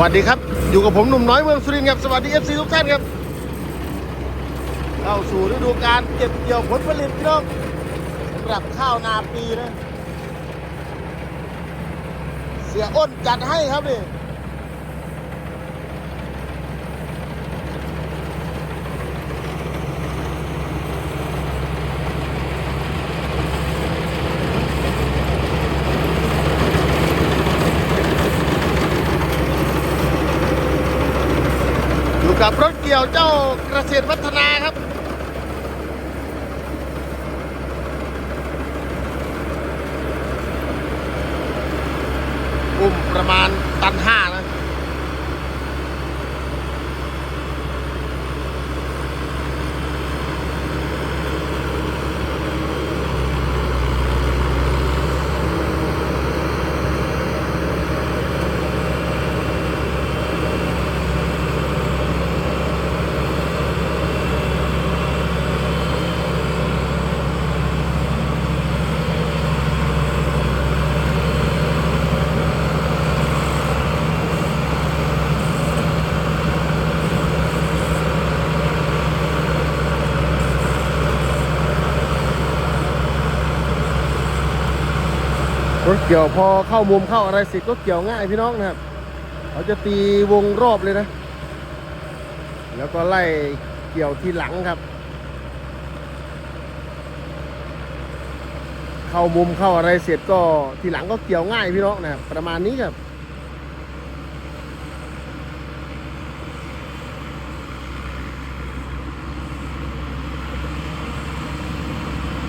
วัสดีครับ อยู่กับผมหนุ่มน้อยเมืองสุรินทร์ครับ สวัสดีเอฟซีทุกท่านครับ เข้าสู่ฤดูกาลเก็บเกี่ยวผลผลิตพี่น้องสำหรับข้าวนาปีนะ เสียอ้นจัดให้ครับนี่ กับรถเกี่ยวเจ้าเกษตรพัฒนาครับ อุ้มประมาณตันห้านะ รถเกี่ยวพอเข้ามุมเข้าอะไรเสร็จก็เกี่ยวง่ายพี่น้องนะครับเขาจะตีวงรอบเลยนะ แล้วก็ไล่เกี่ยวทีหลังครับ เข้ามุมเข้าอะไรเสร็จก็ทีหลังก็เกี่ยวง่ายพี่น้องนะครับประมาณนี้ครับ